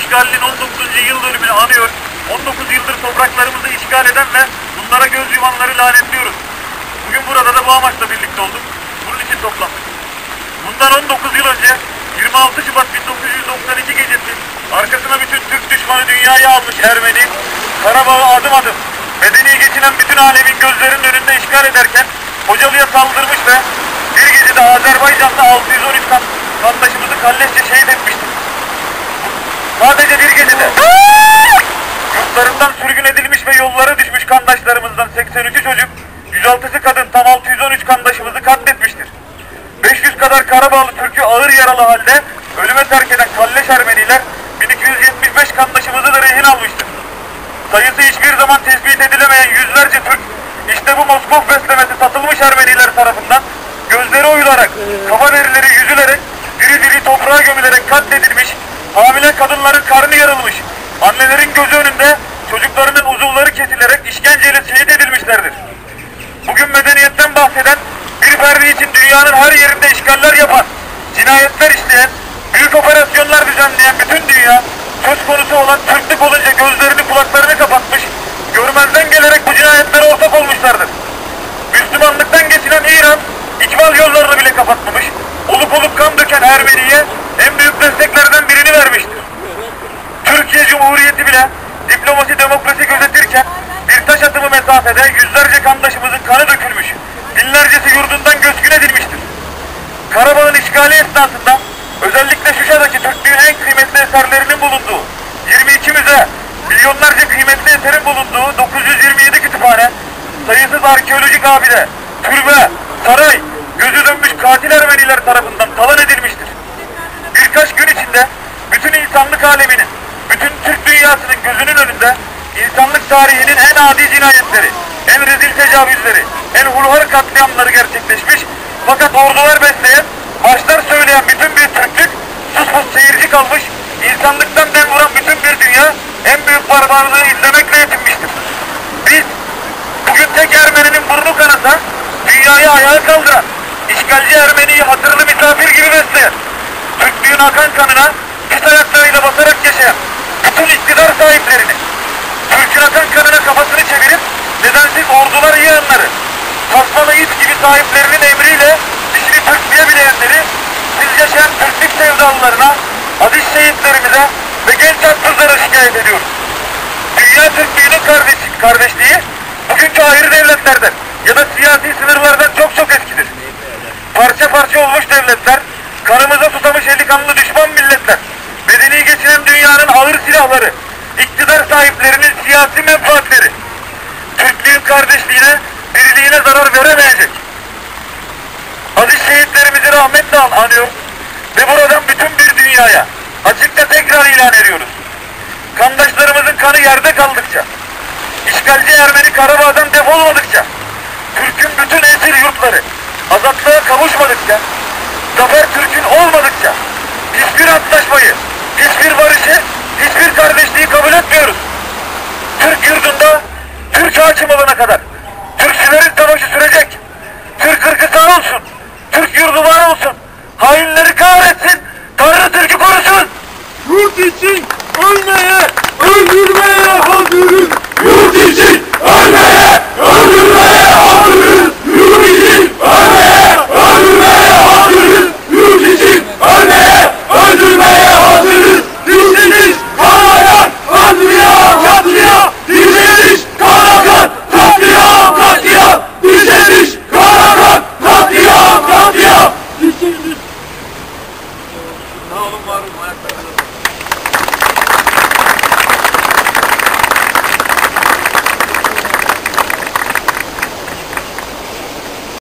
işgalinin 19. yıl dönümünü anıyor. 19 yıldır topraklarımızı işgal eden ve bunlara göz yumanları lanetliyoruz. Bugün burada da bu amaçla birlikte olduk. Bunun için toplandık. Bundan 19 yıl önce 26 Şubat 1992 gecesi arkasına bütün Türk düşmanı dünyayı almış Ermeni Karabağ'ı adım adım medeni geçinen bütün alemin gözlerinin önünde işgal ederken Hocalı'ya saldırmış ve bir gecede Azerbaycan'da 613 kan kandaşımızı kalleşçe şehit. Sadece bir gecede yurtlarından sürgün edilmiş ve yollara düşmüş kandaşlarımızdan 83'ü çocuk, 106'sı kadın tam 613 kandaşımızı katletmiştir. 500 kadar Karabağlı Türk'ü ağır yaralı halde ölüme terk eden kalleş Ermeniler 1275 kandaşımızı da rehin almıştır. Sayısı hiçbir zaman tespit edilemeyen yüzlerce Türk işte bu Moskov beslemesi satılmış Ermeniler tarafından gözleri oyularak, kafa derileri yüzülerek, diri diri toprağa gömülerek katledilmiş, hamile kadınların karnı yarılmış, annelerin gözü önünde çocuklarının uzuvları kesilerek işkenceyle şehit edilmişlerdir. Bugün medeniyetten bahseden, bir ferdi için dünyanın her yerinde işgaller yapan, cinayetler işleyen, büyük operasyonlar düzenleyen bütün dünya, söz konusu olan Türklük olunca gözlerini kulaklarını kapatmış, görmezden gelerek bu cinayetlere ortak olmuşlardır. Müslümanlıktan geçinen İran, ikmal yollarını bile kapatmamış, olup olup kan döken Ermeniye en büyük desteklerden gözetirken bir taş atımı mesafede yüzlerce kandaşımızın kanı dökülmüş, binlercesi yurdundan göçkün edilmiştir. Karabağ'ın işgali esnasında özellikle Şuşa'daki Türklüğün en kıymetli eserlerinin bulunduğu 22 müze, milyonlarca kıymetli eserin bulunduğu 927 kütüphane, sayısız arkeolojik abide, türbe, saray, gözü dönmüş katil Ermeniler tarafından talan edilmiştir. Birkaç gün içinde bütün insanlık aleminin, bütün Türk dünyasının gözünün önünde insanlık tarihinin en adi cinayetleri, en rezil tecavüzleri, en hulhar katliamları gerçekleşmiş fakat ordular besleyen, marşlar söyleyen bütün bir Türklük sus seyirci kalmış, insanlıktan dem vuran bütün bir dünya en büyük barbarlığı izlemekle yetinmiştir. Biz bugün tek Ermeninin burnu kanasa, dünyayı ayağa kaldıran, işgalci Ermeniyi hatırlı misafir gibi besleyen, Türklüğün akan kanına pis ayaklarıyla basarak yaşayan bütün iktidar sahiplerini, Türk'ün akan kanına kafasını çevirip nedensiz ordular yığınları, tasmalı it gibi sahiplerinin emriyle dişini Türklüğe bileyenleri, siz yaşayan Türklük sevdalılarına, aziz şehitlerimize ve genç haksızlara şikayet ediyoruz. Dünya Türklüğünün kardeş, kardeşliği bugünkü ayrı devletlerden ya da siyasi sınırlardan çok çok eskidir. Parça parça olmuş devletler, kanımıza susamış eli kanlı düşman milletler, medeni geçinen dünyanın ağır silahları, iktidar sahiplerinin siyasi menfaatleri, Türklüğün kardeşliğine, birliğine zarar veremeyecek. Aziz şehitlerimizi rahmetle an- anıyor ve buradan bütün bir dünyaya açıkça tekrar ilan ediyoruz. Kandaşlarımızın kanı yerde kaldıkça, işgalci Ermeni Karabağ'dan defolmadıkça, Türk'ün bütün esir yurtları azatlığa kavuşmadıkça, Zafer Türk'ün olmadıkça, hiçbir antlaşmayı, hiçbir barışı, hiçbir kardeşliği kabul etmiyoruz. Türk yurdunda, Türk hakim olana kadar, Türkçülerin savaşı sürecek. Türk ırkı sağ olsun, Türk yurdu var olsun, hainleri kahretsin, Tanrı Türk'ü korusun. Yurt için ölmeye